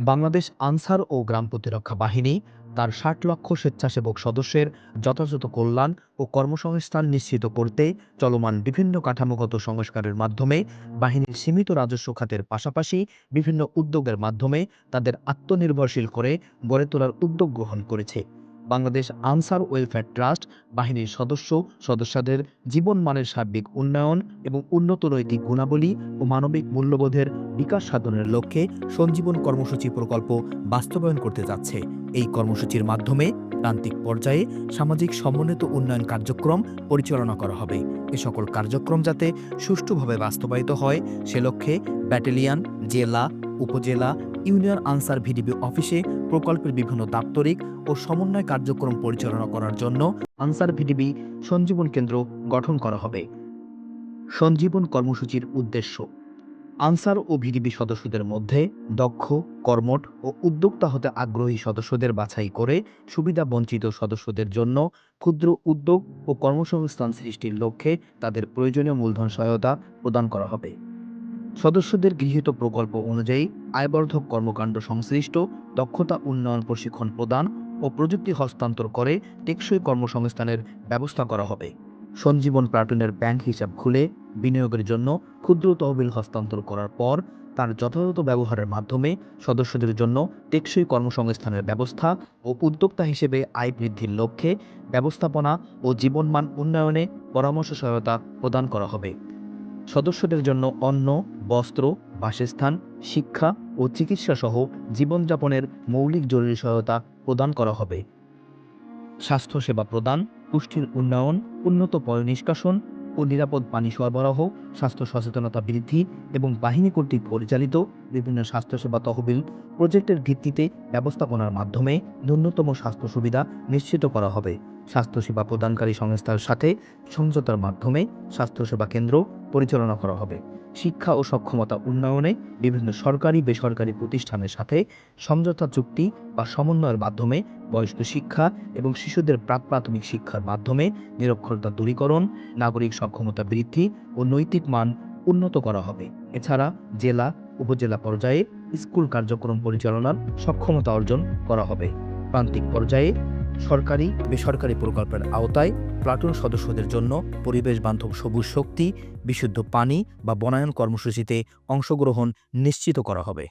বাংলাদেশ আনসার ও গ্রাম প্রতিরক্ষা বাহিনী, তার ষাট লক্ষ স্বেচ্ছাসেবক সদস্যের যথাযথ কল্যাণ ও কর্মসংস্থান নিশ্চিত করতে চলমান বিভিন্ন কাঠামোগত সংস্কারের মাধ্যমে বাহিনীর সীমিত রাজস্ব খাতের পাশাপাশি বিভিন্ন উদ্যোগের মাধ্যমে তাদের আত্মনির্ভরশীল করে গড়ে তোলার উদ্যোগ গ্রহণ করেছে। বাংলাদেশ আনসার ওয়েলফেয়ার ট্রাস্ট, বাহিনীর সদস্য, সদস্যদের জীবনমানের সার্বিক উন্নয়ন এবং উন্নত নৈতিক গুণাবলী ও মানবিক মূল্যবোধের বিকাশ সাধনের লক্ষ্যে সঞ্জীবন কর্মসূচি প্রকল্প বাস্তবায়ন করতে যাচ্ছে। এই কর্মসূচির মাধ্যমে প্রান্তিক পর্যায়ে সামাজিক সমন্বিত উন্নয়ন কার্যক্রম পরিচালনা করা হবে। এ সকল কার্যক্রম যাতে সুষ্ঠুভাবে বাস্তবায়িত হয়, সে লক্ষ্যে ব্যাটালিয়ন, জেলা, উপজেলা ইউনিয়ন আনসার ভিডিবি অফিসে প্রকল্পের বিভিন্ন দাপ্তরিক ও সমন্বয় কার্যক্রম পরিচালনা করার জন্য আনসার ভিডিবি সঞ্জীবন কেন্দ্র গঠন করা হবে। সঞ্জীবন কর্মসূচির উদ্দেশ্য, আনসার ও ভিডিবি সদস্যদের মধ্যে দক্ষ, কর্মঠ ও উদ্যোক্তা হতে আগ্রহী সদস্যদের বাছাই করে সুবিধা বঞ্চিত সদস্যদের জন্য ক্ষুদ্র উদ্যোগ ও কর্মসংস্থান সৃষ্টির লক্ষ্যে তাদের প্রয়োজনীয় মূলধন সহায়তা প্রদান করা হবে। সদস্যদের গৃহীত প্রকল্প অনুযায়ী আয়বর্ধক কর্মকাণ্ড সংশ্লিষ্ট, দক্ষতা উন্নয়ন প্রশিক্ষণ প্রদান ও প্রযুক্তি হস্তান্তর করে টেকসই কর্মসংস্থানের ব্যবস্থা করা হবে। সঞ্জীবন প্লাটুনের ব্যাংক হিসাব খুলে বিনিয়োগের জন্য ক্ষুদ্র তহবিল হস্তান্তর করার পর তার যথাযথ ব্যবহারের মাধ্যমে সদস্যদের জন্য টেকসই কর্মসংস্থানের ব্যবস্থা ও উদ্যোক্তা হিসেবে আয় বৃদ্ধির লক্ষ্যে ব্যবস্থাপনা ও জীবনমান উন্নয়নে পরামর্শ সহায়তা প্রদান করা হবে। সদস্যদের জন্য অন্ন, বস্ত্র, বাসস্থান, শিক্ষা ও চিকিৎসা সহ জীবনযাপনের মৌলিক জরুরি সহায়তা প্রদান করা হবে। স্বাস্থ্যসেবা প্রদান, পুষ্টির উন্নয়ন, উন্নত পয় নিষ্কাশন ও নিরাপদ পানি সরবরাহ, স্বাস্থ্য সচেতনতা বৃদ্ধি এবং বাহিনী কর্তৃক পরিচালিত বিভিন্ন স্বাস্থ্যসেবা তহবিল প্রজেক্টের ভিত্তিতে ব্যবস্থাপনার মাধ্যমে ন্যূনতম স্বাস্থ্য সুবিধা নিশ্চিত করা হবে। স্বাস্থ্যসেবা প্রদানকারী সংস্থার সাথে সমঝোতার মাধ্যমে স্বাস্থ্যসেবা কেন্দ্র পরিচালনা করা হবে। শিক্ষা ও সক্ষমতা উন্নয়নে বিভিন্ন সরকারি, বেসরকারি প্রতিষ্ঠানের সাথে সমঝোতা চুক্তি বা সমন্বয়ের মাধ্যমে বয়স্ক শিক্ষা এবং শিশুদের প্রাক প্রাথমিক শিক্ষার মাধ্যমে নিরক্ষরতা দূরীকরণ, নাগরিক সক্ষমতা বৃদ্ধি ও নৈতিক মান উন্নত করা হবে। এছাড়া জেলা, উপজেলা পর্যায়ে স্কুল কার্যক্রম পরিচালনার সক্ষমতা অর্জন করা হবে। প্রান্তিক পর্যায়ে সরকারি বেসরকারি প্রকল্পের আওতায় প্লাটুন সদস্যদের জন্য পরিবেশ বান্ধব সবুজ শক্তি, বিশুদ্ধ পানি বা বনায়ন কর্মসূচিতে অংশগ্রহণ নিশ্চিত করা হবে।